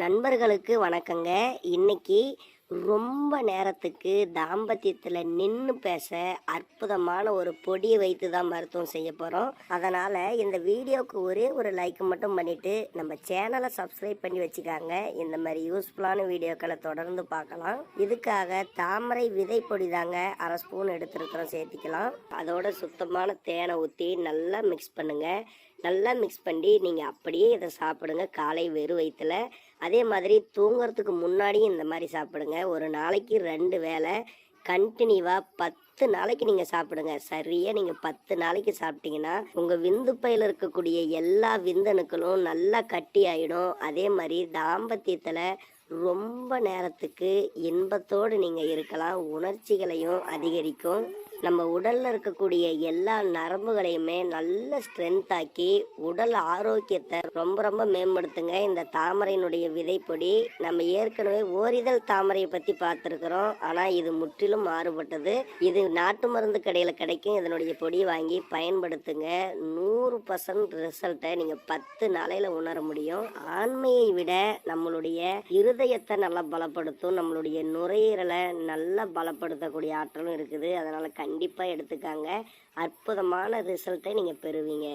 நண்பர்களுக்கு வணக்கங்க. இன்னைக்கு ரொம்ப நேரத்துக்கு தாம்பத்தியத்தில் நின்று பேச அற்புதமான ஒரு பொடியை வைத்து தான் மருத்துவம் செய்ய போகிறோம் அதனால் இந்த வீடியோவுக்கு ஒரே ஒரு லைக் மட்டும் பண்ணிவிட்டு நம்ம சேனலை சப்ஸ்கிரைப் பண்ணி வச்சுக்காங்க. இந்த மாதிரி யூஸ்ஃபுல்லான வீடியோக்களை தொடர்ந்து பார்க்கலாம். இதுக்காக தாமரை விதை பொடி தாங்க அரை ஸ்பூன் எடுத்துருக்கிறோம் சேர்த்திக்கலாம். அதோட சுத்தமான தேனை ஊற்றி நல்லா மிக்ஸ் பண்ணுங்கள் நல்லா மிக்ஸ் பண்ணி நீங்கள் அப்படியே இதை சாப்பிடுங்க. காலை வெறும் வயிற்றுல அதே மாதிரி தூங்குறதுக்கு முன்னாடியும் இந்த மாதிரி சாப்பிடுங்க. ஒரு நாளைக்கு ரெண்டு வேளை கண்டினியூவாக பத்து நாளைக்கு நீங்கள் சாப்பிடுங்க. சரியாக நீங்கள் பத்து நாளைக்கு சாப்பிட்டீங்கன்னா உங்கள் விந்து பையில் இருக்கக்கூடிய எல்லா விந்தணுக்களும் நல்லா கட்டி ஆகிடும் அதே மாதிரி தாம்பத்தியத்தில் ரொம்ப நேரத்துக்கு இன்பத்தோடு நீங்கள் இருக்கலாம். உணர்ச்சிகளையும் அதிகரிக்கும். நம்ம உடலில் இருக்கக்கூடிய எல்லா நரம்புகளையுமே நல்ல ஸ்ட்ரென்த் ஆக்கி உடல் ஆரோக்கியத்தை ரொம்ப ரொம்ப மேம்படுத்துங்க. இந்த தாமரையினுடைய விதைப்பொடி நம்ம ஏற்கனவே ஓரிதழ் தாமரையை பற்றி பார்த்துருக்குறோம். ஆனால் இது முற்றிலும் மாறுபட்டது. இது நாட்டு மருந்து கடையில் கிடைக்கும். இதனுடைய பொடி வாங்கி பயன்படுத்துங்க. நூறு பர்சன்ட் ரிசல்ட்டை நீங்கள் பத்து நாளையில் உணர முடியும். ஆண்மையை விட நம்மளுடைய இருதயத்தை நல்லா பலப்படுத்தும். நம்மளுடைய நுரையீரலை நல்லா பலப்படுத்தக்கூடிய ஆற்றலும் இருக்குது. அதனால் கண் கண்டிப்பாக எடுத்துக்காங்க. அற்புதமான ரிசல்ட்டை நீங்கள் பெறுவீங்க.